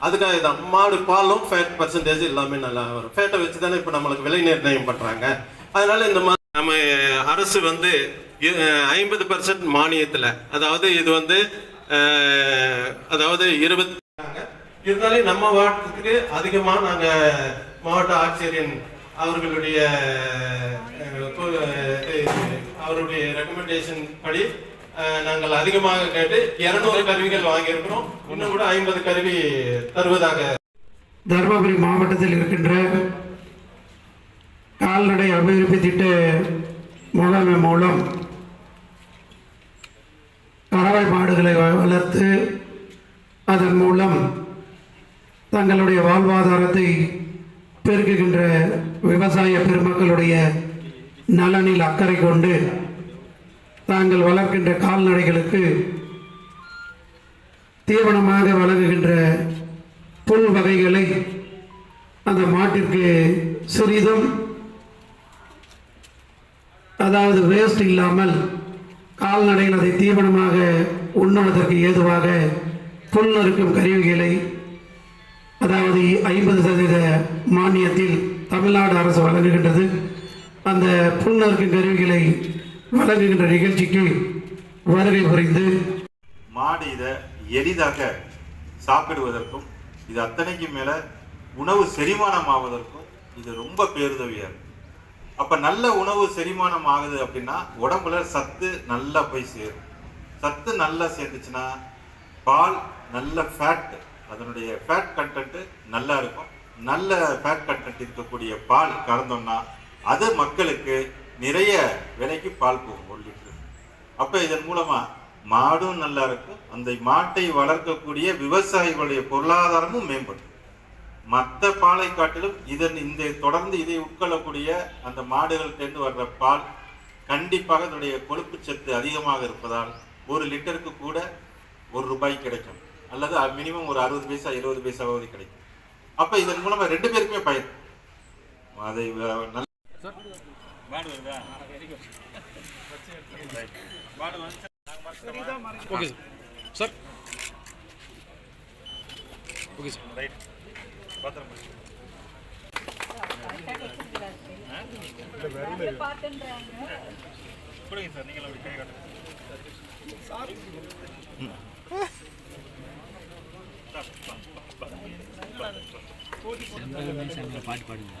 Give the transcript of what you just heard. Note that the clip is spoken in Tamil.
அதுக்காக இது மாடு பாலும் ஃபேட் பர்சன்டேஜ் எல்லாமே நல்லா வரும். ஃபேட்டை வச்சு தானே இப்போ நம்மளுக்கு விலை நிர்ணயம் பண்ணுறாங்க அதனால இந்த மாதிரி நம்ம அரசு வந்து ஐம்பது பர்சன்ட் மானியத்தில் அதாவது இது வந்து அதாவது இருபத்தி இருந்தாலும் நம்ம மாவட்டத்துக்கு அதிகமாக நாங்கள் மாவட்ட ஆட்சியரின் அவர்களுடைய அவருடைய ரெக்கமெண்டேஷன் படி நாங்கள் அதிகமாக கேட்டு இருநூறு கருவிகள் வாங்கியிருக்கிறோம். இன்னும் கூட ஐம்பது கருவி தருவதாக. தருமபுரி மாவட்டத்தில் இருக்கின்ற கால்நடை அபிவிருத்தி திட்ட முகாமை மூலம் கறவை மாடுகளை வ- வளர்த்து அதன் மூலம் தங்களுடைய வாழ்வாதாரத்தை பெருக்குகின்ற விவசாய பெருமக்களுடைய நலனில் அக்கறை கொண்டு தாங்கள் வளர்க்கின்ற கால்நடைகளுக்கு தீவனமாக வழங்குகின்ற புல் வகைகளை அந்த மாட்டிற்கு சிறிதும் அதாவது வேஸ்ட் இல்லாமல் கால்நடைகள் அதை தீவனமாக உண்ணுவதற்கு ஏதுவாக புல் நறுக்கும் கருவிகளை அதாவது ஐம்பது சதவீத மானியத்தில் தமிழ்நாடு அரசு வழங்குகின்றது. அந்த புல் நறுக்கும் கருவிகளை வழங்குகின்ற நிகழ்ச்சிக்கு வருகை புரிந்து மாடு இதை எளிதாக சாப்பிடுவதற்கும் இது அத்தனைக்கும் மேல உணவு செரிமானம் ஆவதற்கும் இது ரொம்ப பேருதவியா இருக்கு. அப்ப நல்ல உணவு செரிமானம் ஆகுது அப்படின்னா உடம்புல சத்து நல்லா போய் சேரும். சத்து நல்லா சேர்ந்துச்சுன்னா பால் நல்ல ஃபேட் அதனுடைய ஃபேட் கண்டென்ட் நல்லா இருக்கும். நல்ல ஃபேட் கண்டென்ட் இருக்கக்கூடிய பால் கறந்தோம்னா அது மக்களுக்கு நிறைய விலைக்கு பால் போகும் ஒரு லிட்டரு. அப்போ இதன் மூலமாக மாடும் நல்லா இருக்கும் அந்த மாட்டை வளர்க்கக்கூடிய விவசாயிகளுடைய பொருளாதாரமும் மேம்படும். மற்ற பாலை காட்டிலும் இதன் இந்த தொடர்ந்து இதை உட்கொள்ளக்கூடிய அந்த மாடுகள்கிட்டேருந்து வர்ற பால் கண்டிப்பாக அதனுடைய கொழுப்பு சத்து அதிகமாக இருப்பதால் ஒரு லிட்டருக்கு கூட ஒரு ரூபாய் கிடைக்கும். அல்லது மினிமம் ஒரு அறுபது பைசா இருபது பைசாவது கிடைக்கும். அப்போ இதன் மூலமாக ரெண்டு பேருக்குமே பயன். அதை அஹ், நல்ல okay sir sir okay sir பாட்டு பாடுங்க.